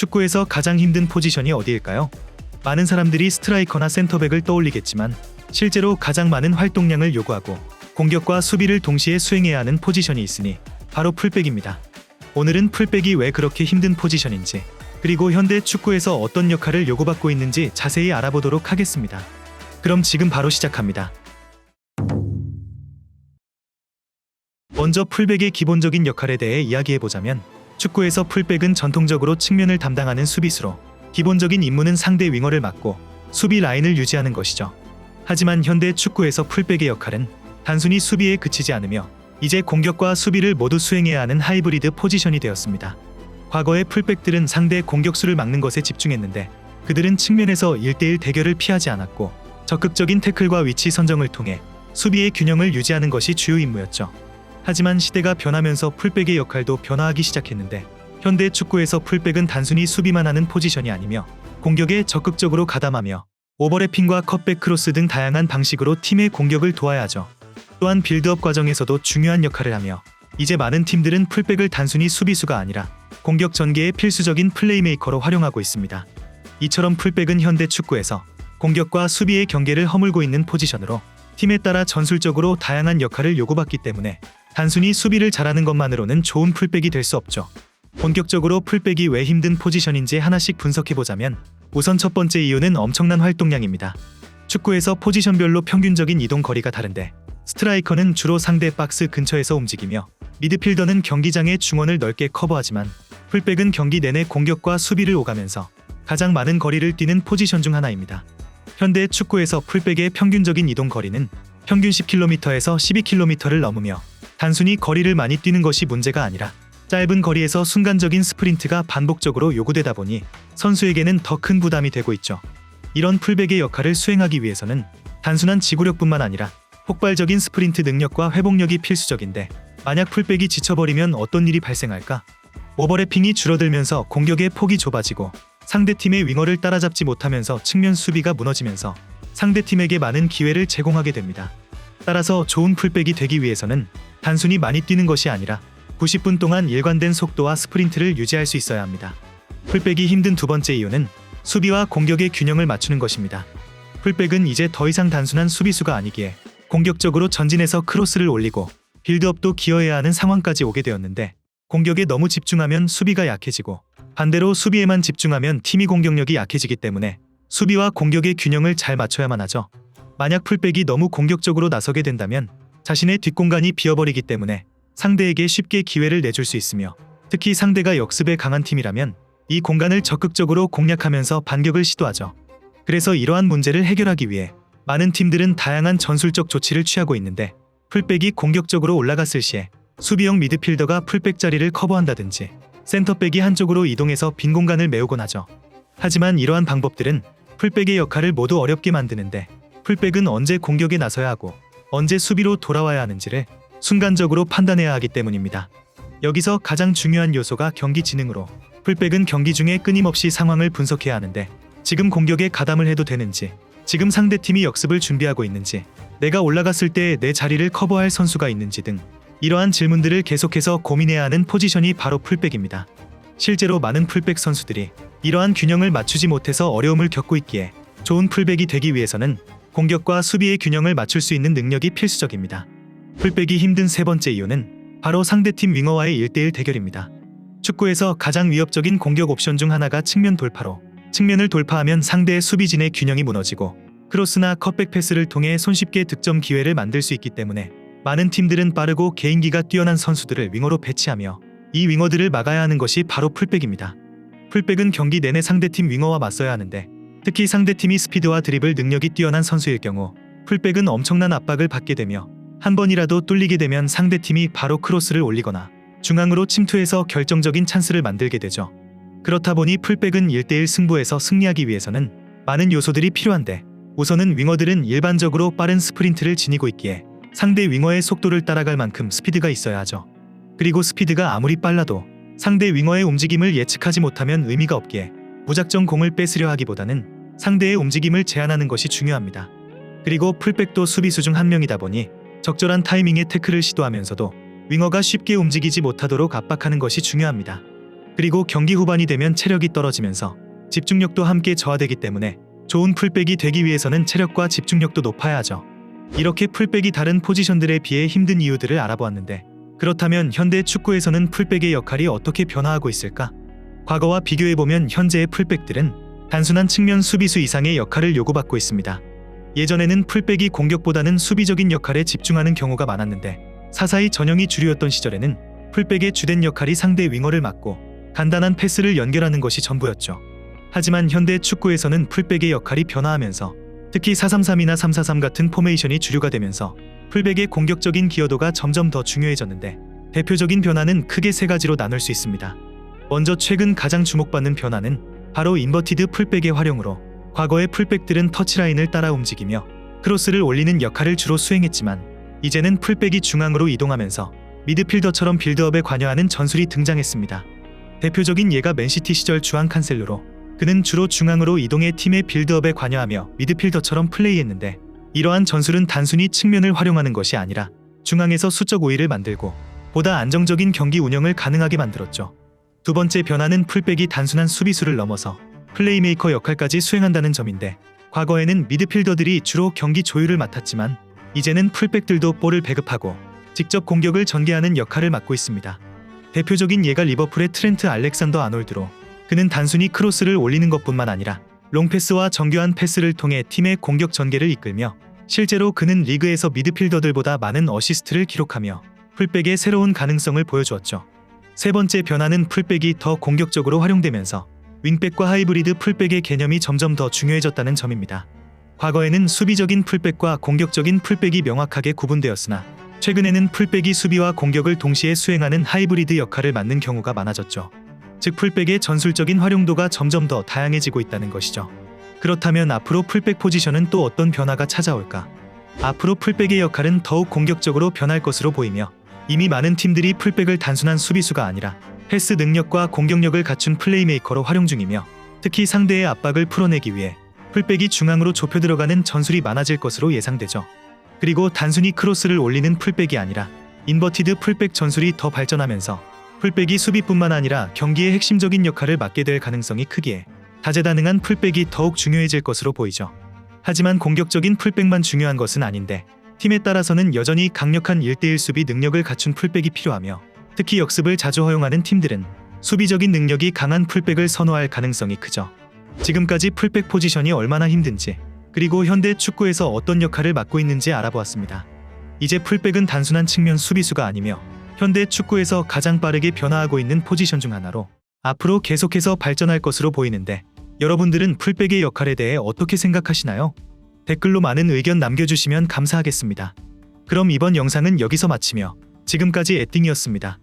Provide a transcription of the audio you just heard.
축구에서 가장 힘든 포지션이 어디일까요? 많은 사람들이 스트라이커나 센터백을 떠올리겠지만 실제로 가장 많은 활동량을 요구하고 공격과 수비를 동시에 수행해야 하는 포지션이 있으니 바로 풀백입니다. 오늘은 풀백이 왜 그렇게 힘든 포지션인지 그리고 현대 축구에서 어떤 역할을 요구받고 있는지 자세히 알아보도록 하겠습니다. 그럼 지금 바로 시작합니다. 먼저 풀백의 기본적인 역할에 대해 이야기해보자면 축구에서 풀백은 전통적으로 측면을 담당하는 수비수로 기본적인 임무는 상대 윙어를 막고 수비 라인을 유지하는 것이죠. 하지만 현대 축구에서 풀백의 역할은 단순히 수비에 그치지 않으며 이제 공격과 수비를 모두 수행해야 하는 하이브리드 포지션이 되었습니다. 과거의 풀백들은 상대 공격수를 막는 것에 집중했는데 그들은 측면에서 1대1 대결을 피하지 않았고 적극적인 태클과 위치 선정을 통해 수비의 균형을 유지하는 것이 주요 임무였죠. 하지만 시대가 변하면서 풀백의 역할도 변화하기 시작했는데 현대 축구에서 풀백은 단순히 수비만 하는 포지션이 아니며 공격에 적극적으로 가담하며 오버래핑과 컷백 크로스 등 다양한 방식으로 팀의 공격을 도와야 하죠. 또한 빌드업 과정에서도 중요한 역할을 하며 이제 많은 팀들은 풀백을 단순히 수비수가 아니라 공격 전개의 필수적인 플레이메이커로 활용하고 있습니다. 이처럼 풀백은 현대 축구에서 공격과 수비의 경계를 허물고 있는 포지션으로 팀에 따라 전술적으로 다양한 역할을 요구받기 때문에 단순히 수비를 잘하는 것만으로는 좋은 풀백이 될 수 없죠. 본격적으로 풀백이 왜 힘든 포지션인지 하나씩 분석해보자면 우선 첫 번째 이유는 엄청난 활동량입니다. 축구에서 포지션별로 평균적인 이동 거리가 다른데 스트라이커는 주로 상대 박스 근처에서 움직이며 미드필더는 경기장의 중원을 넓게 커버하지만 풀백은 경기 내내 공격과 수비를 오가면서 가장 많은 거리를 뛰는 포지션 중 하나입니다. 현대 축구에서 풀백의 평균적인 이동 거리는 평균 10km에서 12km를 넘으며 단순히 거리를 많이 뛰는 것이 문제가 아니라 짧은 거리에서 순간적인 스프린트가 반복적으로 요구되다 보니 선수에게는 더 큰 부담이 되고 있죠. 이런 풀백의 역할을 수행하기 위해서는 단순한 지구력뿐만 아니라 폭발적인 스프린트 능력과 회복력이 필수적인데 만약 풀백이 지쳐버리면 어떤 일이 발생할까? 오버래핑이 줄어들면서 공격의 폭이 좁아지고 상대팀의 윙어를 따라잡지 못하면서 측면 수비가 무너지면서 상대팀에게 많은 기회를 제공하게 됩니다. 따라서 좋은 풀백이 되기 위해서는 단순히 많이 뛰는 것이 아니라 90분 동안 일관된 속도와 스프린트를 유지할 수 있어야 합니다. 풀백이 힘든 두 번째 이유는 수비와 공격의 균형을 맞추는 것입니다. 풀백은 이제 더 이상 단순한 수비수가 아니기에 공격적으로 전진해서 크로스를 올리고 빌드업도 기여해야 하는 상황까지 오게 되었는데 공격에 너무 집중하면 수비가 약해지고 반대로 수비에만 집중하면 팀이 공격력이 약해지기 때문에 수비와 공격의 균형을 잘 맞춰야만 하죠. 만약 풀백이 너무 공격적으로 나서게 된다면 자신의 뒷공간이 비어버리기 때문에 상대에게 쉽게 기회를 내줄 수 있으며 특히 상대가 역습에 강한 팀이라면 이 공간을 적극적으로 공략하면서 반격을 시도하죠. 그래서 이러한 문제를 해결하기 위해 많은 팀들은 다양한 전술적 조치를 취하고 있는데 풀백이 공격적으로 올라갔을 시에 수비형 미드필더가 풀백 자리를 커버한다든지 센터백이 한쪽으로 이동해서 빈 공간을 메우곤 하죠. 하지만 이러한 방법들은 풀백의 역할을 모두 어렵게 만드는데 풀백은 언제 공격에 나서야 하고 언제 수비로 돌아와야 하는지를 순간적으로 판단해야 하기 때문입니다. 여기서 가장 중요한 요소가 경기 지능으로 풀백은 경기 중에 끊임없이 상황을 분석해야 하는데 지금 공격에 가담을 해도 되는지 지금 상대팀이 역습을 준비하고 있는지 내가 올라갔을 때 내 자리를 커버할 선수가 있는지 등 이러한 질문들을 계속해서 고민해야 하는 포지션이 바로 풀백입니다. 실제로 많은 풀백 선수들이 이러한 균형을 맞추지 못해서 어려움을 겪고 있기에 좋은 풀백이 되기 위해서는 공격과 수비의 균형을 맞출 수 있는 능력이 필수적입니다. 풀백이 힘든 세 번째 이유는 바로 상대팀 윙어와의 1대1 대결입니다. 축구에서 가장 위협적인 공격 옵션 중 하나가 측면 돌파로 측면을 돌파하면 상대의 수비진의 균형이 무너지고 크로스나 컷백 패스를 통해 손쉽게 득점 기회를 만들 수 있기 때문에 많은 팀들은 빠르고 개인기가 뛰어난 선수들을 윙어로 배치하며 이 윙어들을 막아야 하는 것이 바로 풀백입니다. 풀백은 경기 내내 상대팀 윙어와 맞서야 하는데 특히 상대팀이 스피드와 드리블 능력이 뛰어난 선수일 경우 풀백은 엄청난 압박을 받게 되며 한 번이라도 뚫리게 되면 상대팀이 바로 크로스를 올리거나 중앙으로 침투해서 결정적인 찬스를 만들게 되죠. 그렇다 보니 풀백은 1대1 승부에서 승리하기 위해서는 많은 요소들이 필요한데 우선은 윙어들은 일반적으로 빠른 스프린트를 지니고 있기에 상대 윙어의 속도를 따라갈 만큼 스피드가 있어야 하죠. 그리고 스피드가 아무리 빨라도 상대 윙어의 움직임을 예측하지 못하면 의미가 없기에 무작정 공을 뺏으려 하기보다는 상대의 움직임을 제한하는 것이 중요합니다. 그리고 풀백도 수비수 중 한 명이다 보니 적절한 타이밍에 태클을 시도하면서도 윙어가 쉽게 움직이지 못하도록 압박하는 것이 중요합니다. 그리고 경기 후반이 되면 체력이 떨어지면서 집중력도 함께 저하되기 때문에 좋은 풀백이 되기 위해서는 체력과 집중력도 높아야 하죠. 이렇게 풀백이 다른 포지션들에 비해 힘든 이유들을 알아보았는데 그렇다면 현대 축구에서는 풀백의 역할이 어떻게 변화하고 있을까? 과거와 비교해보면 현재의 풀백들은 단순한 측면 수비수 이상의 역할을 요구받고 있습니다. 예전에는 풀백이 공격보다는 수비적인 역할에 집중하는 경우가 많았는데 사사이 전형이 주류였던 시절에는 풀백의 주된 역할이 상대 윙어를 막고 간단한 패스를 연결하는 것이 전부였죠. 하지만 현대 축구에서는 풀백의 역할이 변화하면서 특히 433이나 343 같은 포메이션이 주류가 되면서 풀백의 공격적인 기여도가 점점 더 중요해졌는데 대표적인 변화는 크게 세 가지로 나눌 수 있습니다. 먼저 최근 가장 주목받는 변화는 바로 인버티드 풀백의 활용으로 과거의 풀백들은 터치라인을 따라 움직이며 크로스를 올리는 역할을 주로 수행했지만 이제는 풀백이 중앙으로 이동하면서 미드필더처럼 빌드업에 관여하는 전술이 등장했습니다. 대표적인 예가 맨시티 시절 주앙 칸셀로로 그는 주로 중앙으로 이동해 팀의 빌드업에 관여하며 미드필더처럼 플레이했는데 이러한 전술은 단순히 측면을 활용하는 것이 아니라 중앙에서 수적 우위를 만들고 보다 안정적인 경기 운영을 가능하게 만들었죠. 두 번째 변화는 풀백이 단순한 수비수를 넘어서 플레이메이커 역할까지 수행한다는 점인데 과거에는 미드필더들이 주로 경기 조율을 맡았지만 이제는 풀백들도 볼을 배급하고 직접 공격을 전개하는 역할을 맡고 있습니다. 대표적인 예가 리버풀의 트렌트 알렉산더 아놀드로 그는 단순히 크로스를 올리는 것뿐만 아니라 롱패스와 정교한 패스를 통해 팀의 공격 전개를 이끌며 실제로 그는 리그에서 미드필더들보다 많은 어시스트를 기록하며 풀백의 새로운 가능성을 보여주었죠. 세 번째 변화는 풀백이 더 공격적으로 활용되면서 윙백과 하이브리드 풀백의 개념이 점점 더 중요해졌다는 점입니다. 과거에는 수비적인 풀백과 공격적인 풀백이 명확하게 구분되었으나 최근에는 풀백이 수비와 공격을 동시에 수행하는 하이브리드 역할을 맡는 경우가 많아졌죠. 즉 풀백의 전술적인 활용도가 점점 더 다양해지고 있다는 것이죠. 그렇다면 앞으로 풀백 포지션은 또 어떤 변화가 찾아올까? 앞으로 풀백의 역할은 더욱 공격적으로 변할 것으로 보이며 이미 많은 팀들이 풀백을 단순한 수비수가 아니라 패스 능력과 공격력을 갖춘 플레이메이커로 활용 중이며 특히 상대의 압박을 풀어내기 위해 풀백이 중앙으로 좁혀 들어가는 전술이 많아질 것으로 예상되죠. 그리고 단순히 크로스를 올리는 풀백이 아니라 인버티드 풀백 전술이 더 발전하면서 풀백이 수비뿐만 아니라 경기의 핵심적인 역할을 맡게 될 가능성이 크기에 다재다능한 풀백이 더욱 중요해질 것으로 보이죠. 하지만 공격적인 풀백만 중요한 것은 아닌데 팀에 따라서는 여전히 강력한 1대1 수비 능력을 갖춘 풀백이 필요하며 특히 역습을 자주 허용하는 팀들은 수비적인 능력이 강한 풀백을 선호할 가능성이 크죠. 지금까지 풀백 포지션이 얼마나 힘든지 그리고 현대 축구에서 어떤 역할을 맡고 있는지 알아보았습니다. 이제 풀백은 단순한 측면 수비수가 아니며 현대 축구에서 가장 빠르게 변화하고 있는 포지션 중 하나로 앞으로 계속해서 발전할 것으로 보이는데 여러분들은 풀백의 역할에 대해 어떻게 생각하시나요? 댓글로 많은 의견 남겨주시면 감사하겠습니다. 그럼 이번 영상은 여기서 마치며 지금까지 에띵이었습니다.